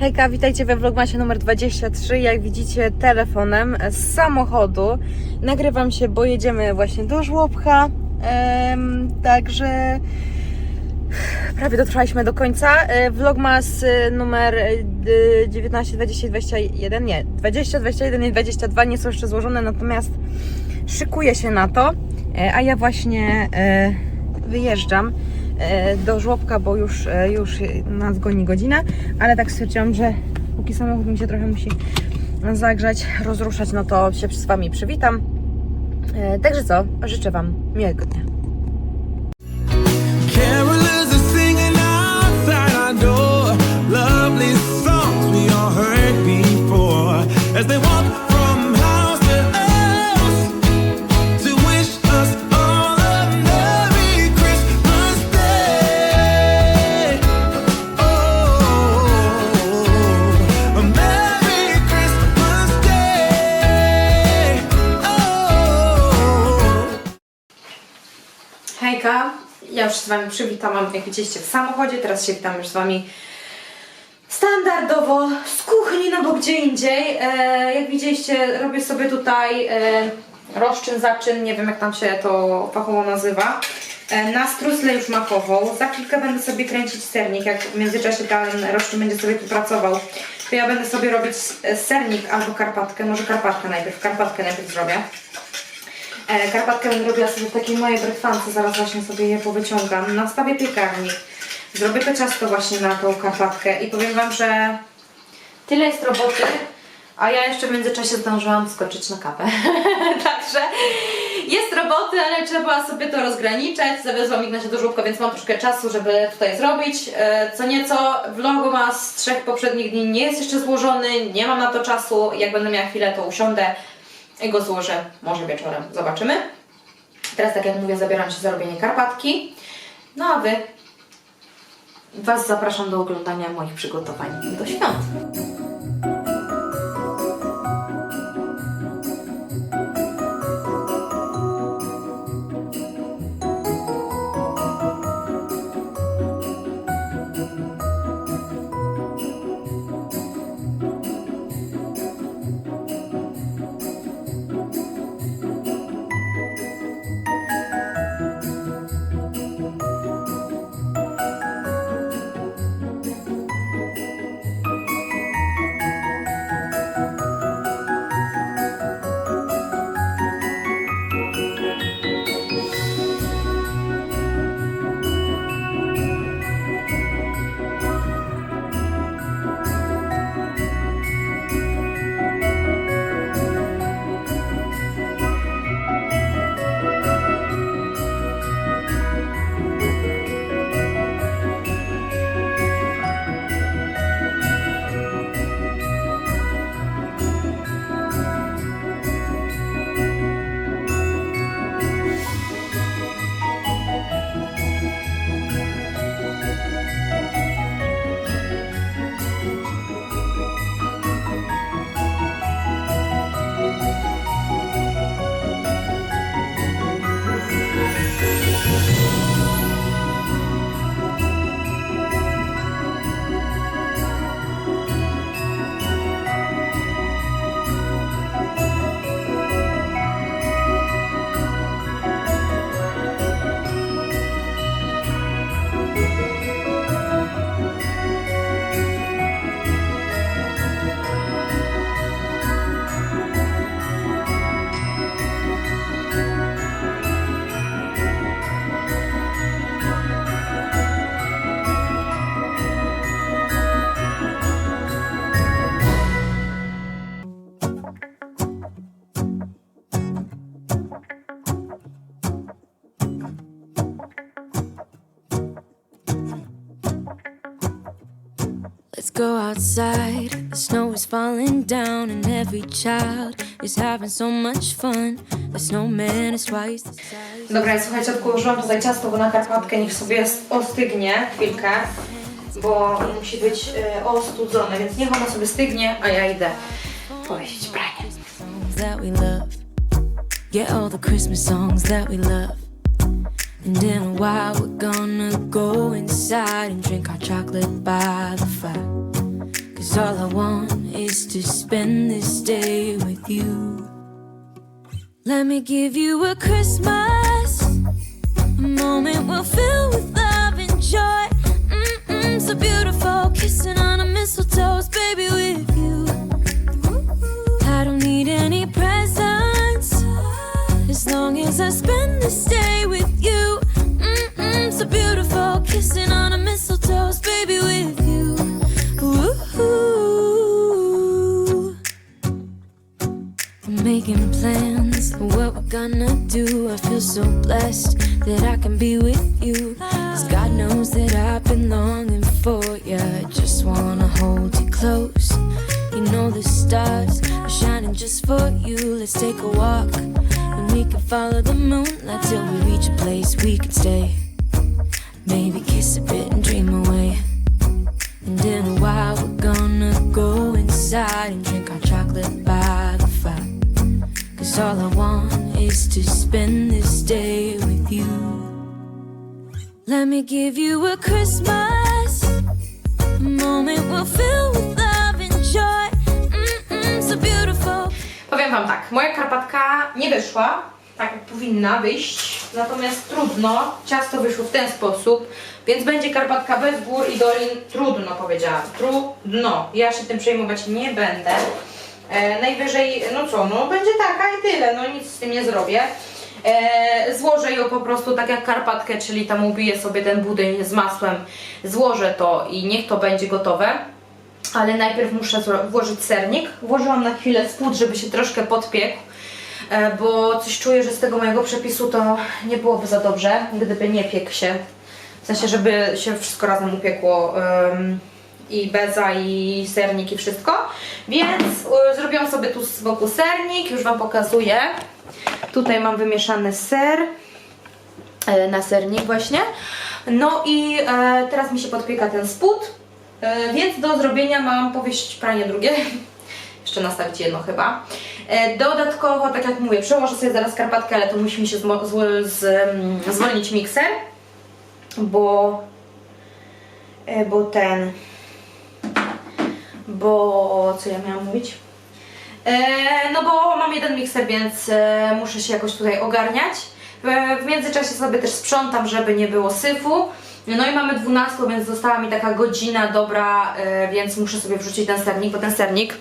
Hejka, witajcie we vlogmasie numer 23. Jak widzicie telefonem z samochodu. Nagrywam się, bo jedziemy właśnie do żłobka. Em, także prawie dotrwaliśmy do końca. E, Vlogmas e, numer e, d- 19, 20, 21, nie, 20, 21 i 22 nie są jeszcze złożone, natomiast szykuję się na to, e, a ja właśnie wyjeżdżam do żłobka, bo już, e, już nas goni godzina, ale tak stwierdziłam, że póki samochód mi się trochę musi zagrzać, rozruszać, no to się z Wami przywitam. E, Także co, życzę Wam miłego dnia. Już z Wami przywitałam, jak widzieliście, w samochodzie, teraz się witam już z Wami standardowo z kuchni, no bo gdzie indziej. E, jak widzieliście, robię sobie tutaj e, rozczyn, zaczyn, nie wiem jak tam się to fachowo nazywa. E, na struzlę już makową. Za chwilkę będę sobie kręcić sernik, jak w międzyczasie ten rozczyn będzie sobie tu pracował. To ja będę sobie robić e, sernik albo karpatkę, może karpatkę najpierw, karpatkę najpierw zrobię. E, Karpatkę będę robiła sobie w takiej mojej brytwance, zaraz właśnie sobie je powyciągam. Nastawię piekarnik, zrobię to ciasto właśnie na tą karpatkę i powiem Wam, że tyle jest roboty, a ja jeszcze w międzyczasie zdążyłam skoczyć na kawę. Także jest roboty, ale trzeba sobie to rozgraniczać. Zawiozłam Ignacia do żłobka, więc mam troszkę czasu, żeby tutaj zrobić. E, Co nieco, vlogu z trzech poprzednich dni nie jest jeszcze złożony, nie mam na to czasu. Jak będę miała chwilę, to usiądę i go złożę może wieczorem. Zobaczymy. Teraz, tak jak mówię, zabieram się za robienie karpatki. No a Wy Was zapraszam do oglądania moich przygotowań do świąt. Outside. The snow is falling down, and every child is having so much fun. The snowman is twice the size. Dobra, słuchajcie, odkurzyłam tutaj ciasto, bo na karpatkę niech sobie ostygnie chwilkę, bo musi być y, ostudzone, więc niech ona sobie stygnie, a ja idę powiesić pranie. songs that we love. Get all the Christmas songs that we love. And in a while, we're gonna go inside and drink our chocolate by the fire. Cause all I want is to spend this day with you. Let me give you a Christmas, a moment we'll fill with love and joy. Mm-mm, so beautiful, kissing on a mistletoe, baby, with you. I don't need any presents as long as I spend this day Dream away. And we're gonna go inside and drink our chocolate. Let me give you a Christmas, a moment fill with love and joy. So beautiful. Powiem Wam tak, moja karpatka nie wyszła, tak jak powinna wyjść, natomiast trudno, ciasto wyszło w ten sposób, więc będzie karpatka bez gór i dolin, trudno powiedziałam, trudno, ja się tym przejmować nie będę. E, najwyżej, no co, no będzie taka i tyle, no nic z tym nie zrobię. E, złożę ją po prostu tak jak karpatkę, czyli tam ubiję sobie ten budyń z masłem, złożę to i niech to będzie gotowe. Ale najpierw muszę włożyć sernik. Włożyłam na chwilę spód, żeby się troszkę podpiekł, bo coś czuję, że z tego mojego przepisu to nie byłoby za dobrze, gdyby nie piekł się. W sensie, żeby się wszystko razem upiekło. I beza, i sernik, i wszystko. Więc y, zrobiłam sobie tu z boku sernik, już Wam pokazuję. Tutaj mam wymieszany ser e, na sernik właśnie. No i e, teraz mi się podpieka ten spód, e, więc do zrobienia mam powiesić pranie drugie. Jeszcze nastawić jedno chyba. E, dodatkowo, tak jak mówię, przełożę sobie zaraz karpatkę, ale to musi mi się mm, zwolnić mikser, bo, e, bo ten, bo co ja miałam mówić? E, no bo mam jeden mikser, więc muszę się jakoś tutaj ogarniać. W, międzyczasie sobie też sprzątam, żeby nie było syfu. No i mamy 12, więc została mi taka godzina dobra, więc muszę sobie wrzucić ten sernik, bo ten sernik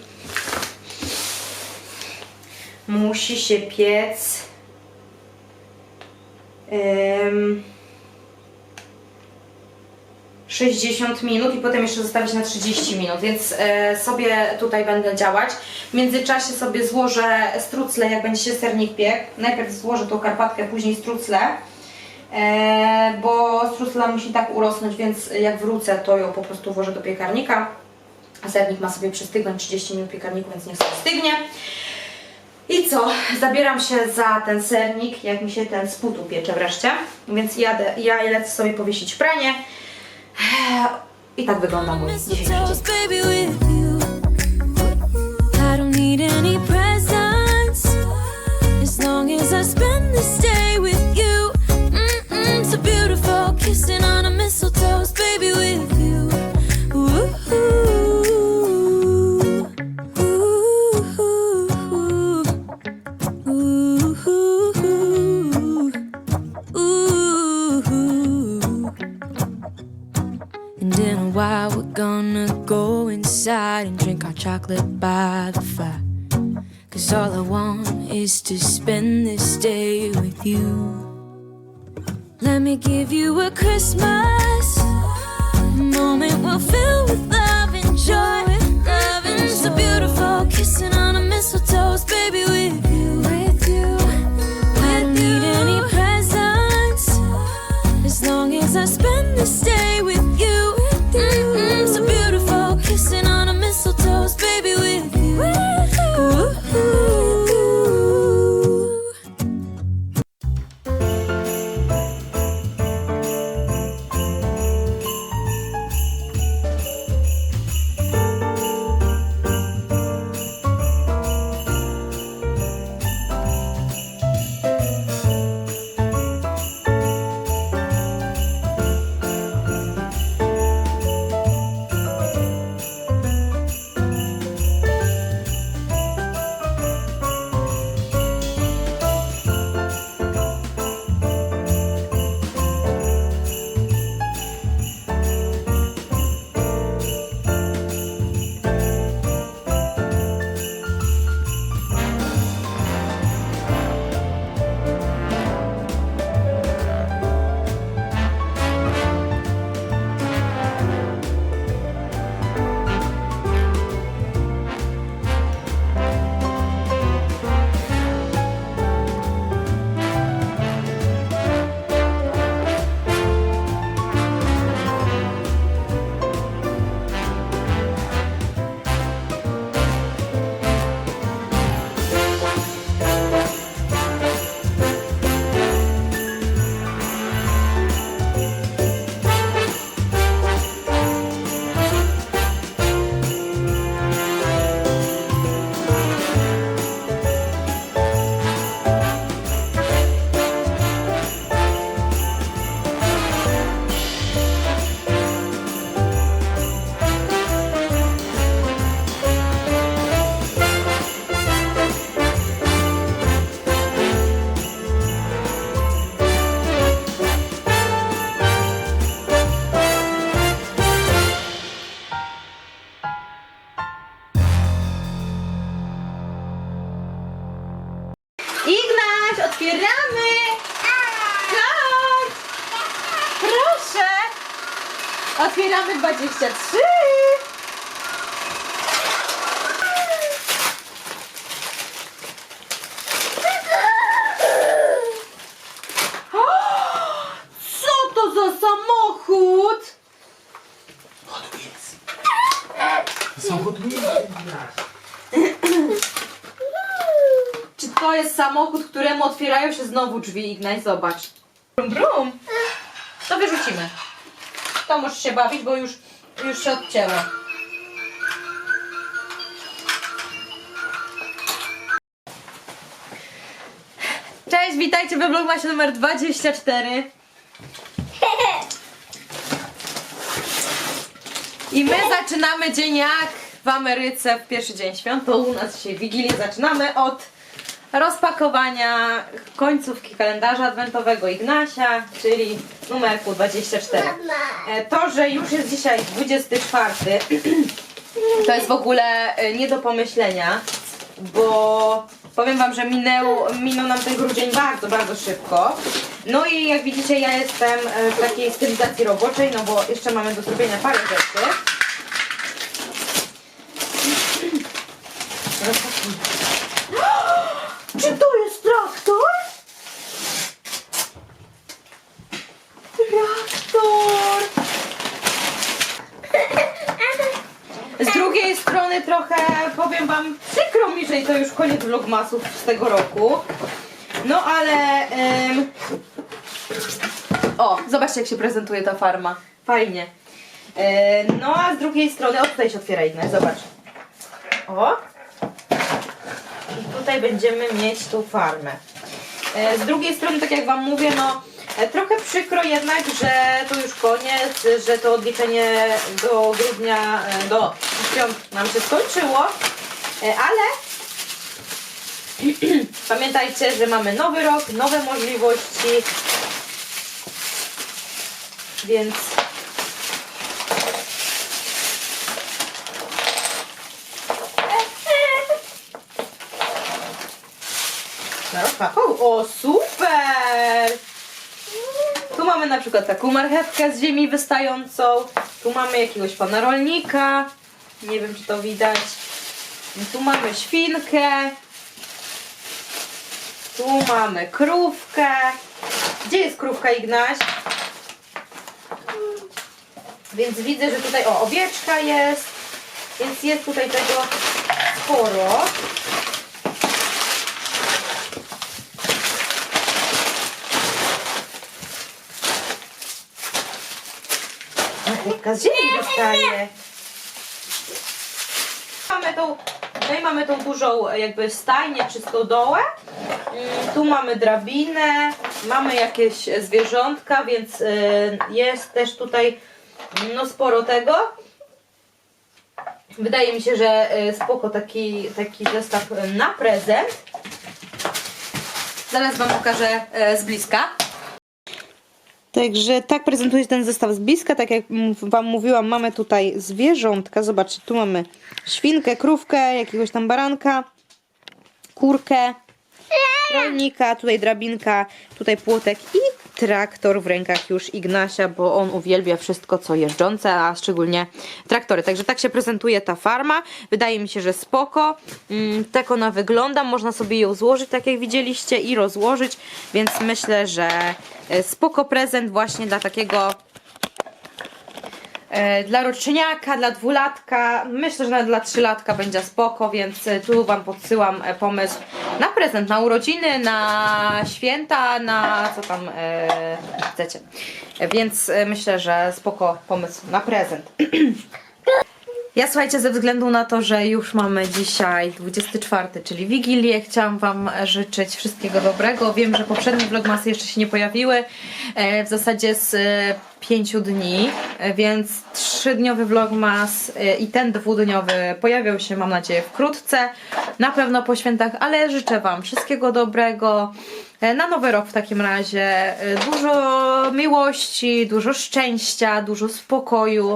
musi się piec. Ym, 60 minut i potem jeszcze zostawić na 30 minut, więc e, sobie tutaj będę działać. W międzyczasie sobie złożę strucle, jak będzie się sernik piekł. Najpierw złożę tą karpatkę, później strucle, e, bo strucla musi tak urosnąć, więc jak wrócę, to ją po prostu włożę do piekarnika. Sernik ma sobie przystygnąć 30 minut piekarniku, więc niech sobie stygnie. I co? Zabieram się za ten sernik, jak mi się ten spód upiecze wreszcie. Więc jadę, ja lecę sobie powiesić pranie. I tak wygląda mój dzisiejszy dzień. While, we're gonna go inside and drink our chocolate by the fire. Cause all I want is to spend this day with you. Let me give you a Christmas, moment we'll fill with love and joy. Love so beautiful, kissing on a mistletoe, baby, with you. With you. I don't need any presents. As long as I spend this day with you, Co to za samochód? Czy to jest samochód, któremu otwierają się znowu drzwi, Ignaj? Zobacz. Brum, brum. To wyrzucimy. To możesz się bawić, bo już, już się odcięło. Witajcie we vlogmasie numer 24. I my zaczynamy dzień jak w Ameryce w pierwszy dzień świąt. To u nas dzisiaj Wigilię zaczynamy od rozpakowania końcówki kalendarza adwentowego Ignasia, czyli numerku 24. E, To, że już jest dzisiaj 24, to jest w ogóle e, nie do pomyślenia, bo powiem Wam, że minął, minął nam ten grudzień bardzo, bardzo szybko. No i jak widzicie, ja jestem e, w takiej stylizacji roboczej, no bo jeszcze mamy do zrobienia parę rzeczy. Czy to jest traktor? Traktor! Z drugiej strony trochę, powiem wam, że to już koniec vlogmasów z tego roku. No ale... em, O, zobaczcie jak się prezentuje ta farma. Fajnie. E, no a z drugiej strony, o tutaj się otwiera inne, zobacz. O, i tutaj będziemy mieć tą farmę. Z drugiej strony, tak jak Wam mówię, no e, trochę przykro jednak, że to już koniec, że to odliczenie do grudnia, e, do świąt nam się skończyło, E, ale pamiętajcie, że mamy nowy rok, nowe możliwości, więc na rozpakoł. O, super! Tu mamy na przykład taką marchewkę z ziemi wystającą. Tu mamy jakiegoś pana rolnika. Nie wiem, czy to widać. Tu mamy świnkę. Tu mamy krówkę. Gdzie jest krówka, Ignaś? Więc widzę, że tutaj, o, owieczka jest. Więc jest tutaj tego sporo. Marchewka z ziemi dostaje. Mamy tą, no i mamy tą dużą jakby stajnię czy stodołę. Mm, Tu mamy drabinę, mamy jakieś zwierzątka, więc e, jest też tutaj no sporo tego. Wydaje mi się, że e, spoko taki, taki zestaw na prezent. Zaraz Wam pokażę z bliska. Także tak prezentuje się ten zestaw z bliska. Tak jak Wam mówiłam, mamy tutaj zwierzątka. Zobaczcie, tu mamy świnkę, krówkę, jakiegoś tam baranka, kurkę, rolnika, tutaj drabinka, tutaj płotek i traktor w rękach już Ignasia, bo on uwielbia wszystko co jeżdżące, a szczególnie traktory. Także tak się prezentuje ta farma. Wydaje mi się, że spoko. Mm, Tak ona wygląda. Można sobie ją złożyć, tak jak widzieliście, i rozłożyć, więc myślę, że e, spoko prezent właśnie dla takiego Dla roczniaka, dla dwulatka, myślę, że nawet dla trzylatka będzie spoko, więc e, tu Wam podsyłam e, pomysł na prezent, na urodziny, na święta, na co tam e, chcecie. E, Więc e, myślę, że spoko pomysł na prezent. Ja słuchajcie, ze względu na to, że już mamy dzisiaj 24, czyli Wigilię, chciałam Wam życzyć wszystkiego dobrego. Wiem, że poprzednie vlogmasy jeszcze się nie pojawiły, e, w zasadzie z e, pięciu dni, e, więc trzydniowy vlogmas i ten dwudniowy pojawią się, mam nadzieję, wkrótce, na pewno po świętach, ale życzę Wam wszystkiego dobrego. Na nowy rok w takim razie dużo miłości, dużo szczęścia, dużo spokoju.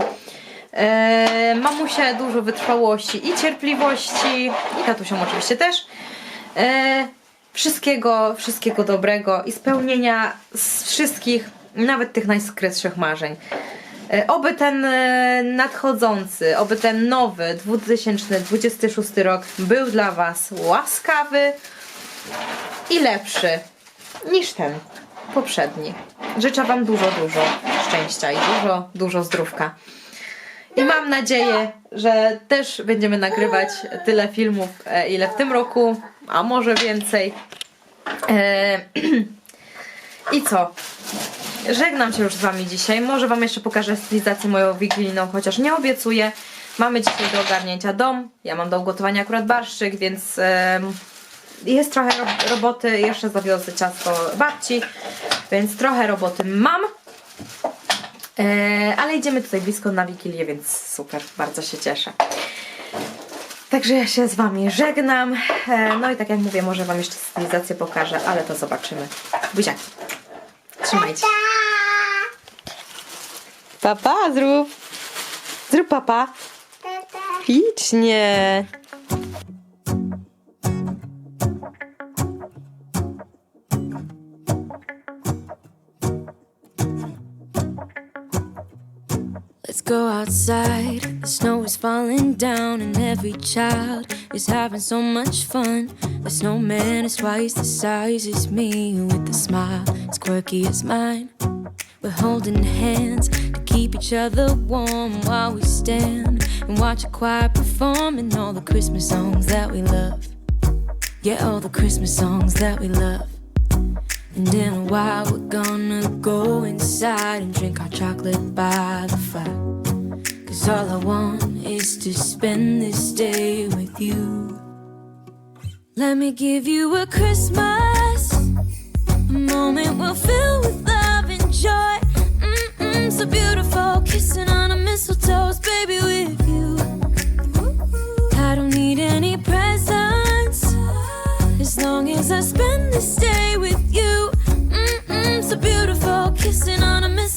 E, mamusia dużo wytrwałości i cierpliwości i tatusią oczywiście też. E, wszystkiego, wszystkiego dobrego i spełnienia z wszystkich, nawet tych najskrytszych marzeń. E, Oby ten e, nadchodzący, oby ten nowy 2026 rok był dla Was łaskawy i lepszy niż ten poprzedni. Życzę Wam dużo, dużo szczęścia i dużo, dużo zdrówka. I mam nadzieję, że też będziemy nagrywać tyle filmów, e, ile w tym roku, a może więcej. E, I co? Żegnam się już z Wami dzisiaj. Może Wam jeszcze pokażę stylizację moją wigilijną, chociaż nie obiecuję. Mamy dzisiaj do ogarnięcia dom. Ja mam do ugotowania akurat barszczyk, więc jest trochę ro- roboty. Jeszcze zawiozę ciasto babci, więc trochę roboty mam. E, ale idziemy tutaj blisko na Wigilię, więc super, bardzo się cieszę. Także ja się z Wami żegnam. E, no i tak jak mówię, może Wam jeszcze stylizację pokażę, ale to zobaczymy. Buziaki. Trzymajcie. Papa, zrób. Zrób papa. Licznie. Let's go outside. The snow is falling down, and every child is having so much fun. The snowman is twice the size as me, with a smile as quirky as mine. We're holding hands to keep each other warm while we stand and watch a choir performing all the Christmas songs that we love. Yeah, all the Christmas songs that we love. And in a while, we're gonna go inside and drink our chocolate by the fire. Cause all I want is to spend this day with you. Let me give you a Christmas, a moment we'll fill with love and joy. Mm -mm, so beautiful, kissing on a mistletoe's baby with you. I don't need any presents as long as I spend this day with you beautiful kissing on a mist.